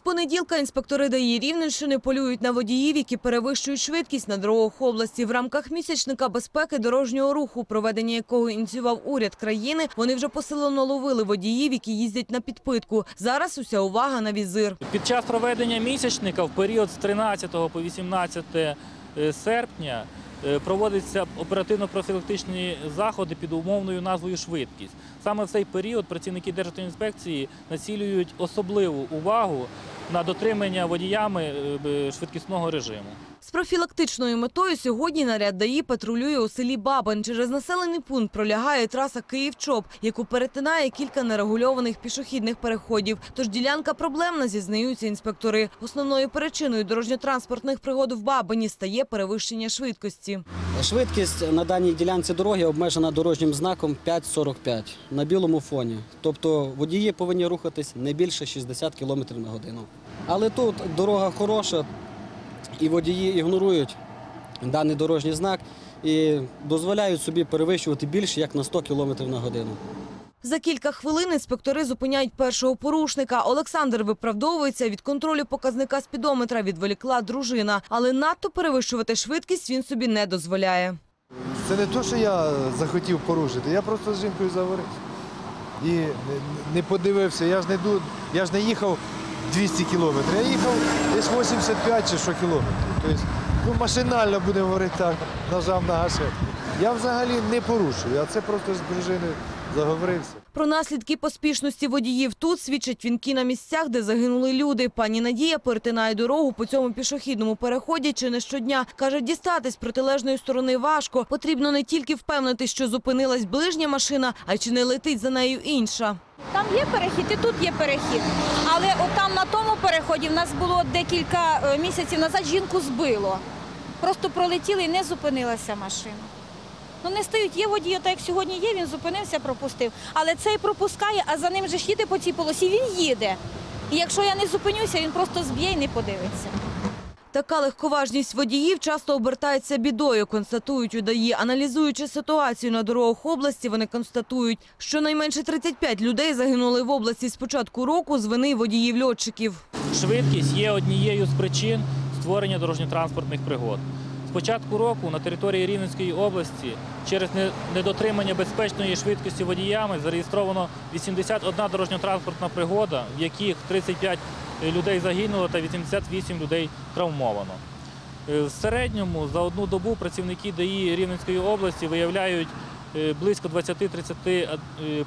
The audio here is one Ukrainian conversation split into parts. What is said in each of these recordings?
З понеділка інспектори ДАІ Рівненщини полюють на водіїв, які перевищують швидкість на дорогах області. В рамках місячника безпеки дорожнього руху, проведення якого ініціював уряд країни, вони вже посилено ловили водіїв, які їздять на підпитку. Зараз уся увага на візир. Під час проведення місячника в період з 13 по 18 серпня е, проводяться оперативно-профілактичні заходи під умовною назвою швидкість. Саме в цей період працівники Державтоінспекції націлюють особливу увагу на дотримання водіями е, швидкісного режиму. З профілактичною метою сьогодні наряд ДАІ патрулює у селі Бабин. Через населений пункт пролягає траса Київ-Чоп, яку перетинає кілька нерегульованих пішохідних переходів. Тож ділянка проблемна, зізнаються інспектори. Основною причиною дорожньо-транспортних пригод в Бабині стає перевищення швидкості. Швидкість на даній ділянці дороги обмежена дорожнім знаком 5,45 на білому фоні. Тобто водії повинні рухатись не більше 60 км на годину. Але тут дорога хороша, і водії ігнорують даний дорожній знак і дозволяють собі перевищувати більше як на 100 км на годину. За кілька хвилин інспектори зупиняють першого порушника. Олександр виправдовується від контролю показника спідометра. Відволікла дружина, але надто перевищувати швидкість він собі не дозволяє. Це не те, що я захотів порушити, я просто з жінкою заварився. І не, не подивився, я ж не, ду- я ж не їхав 200 кілометрів, я їхав десь 85 чи що кілометрів. Тобто, ну, машинально, будемо говорити так, нажав на гашетку. Я взагалі не порушую, а це просто з дружиною заговорився. Про наслідки поспішності водіїв тут свідчать вінки на місцях, де загинули люди. Пані Надія перетинає дорогу по цьому пішохідному переході чи не щодня. Каже, дістатись протилежної сторони важко. Потрібно не тільки впевнити, що зупинилась ближня машина, а й чи не летить за нею інша. Там є перехід і тут є перехід. Але от там на тому переході в нас було декілька е, місяців назад жінку збило. Просто пролетіли і не зупинилася машина. Ну не стають, є водії, так як сьогодні є, він зупинився, пропустив. Але цей пропускає, а за ним же ж їде по цій полосі, він їде. І якщо я не зупинюся, він просто зб'є і не подивиться. Така легковажність водіїв часто обертається бідою, констатують у ДАІ. Аналізуючи ситуацію на дорогах області, вони констатують, що найменше 35 людей загинули в області з початку року з вини водіїв-льотчиків. Швидкість є однією з причин створення дорожньо-транспортних пригод. З початку року на території Рівненської області через недотримання безпечної швидкості водіями зареєстровано 81 дорожньо-транспортна пригода, в яких 35 людей загинуло та 88 людей травмовано. Е, В середньому за одну добу працівники ДАІ Рівненської області виявляють е, близько 20-30 е,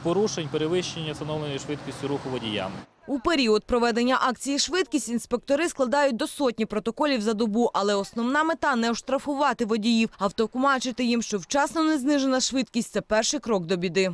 порушень перевищення встановленої швидкості руху водіями. У період проведення акції «Швидкість» інспектори складають до сотні протоколів за добу, але основна мета – не оштрафувати водіїв, а втокмачити їм, що вчасно не знижена швидкість – це перший крок до біди.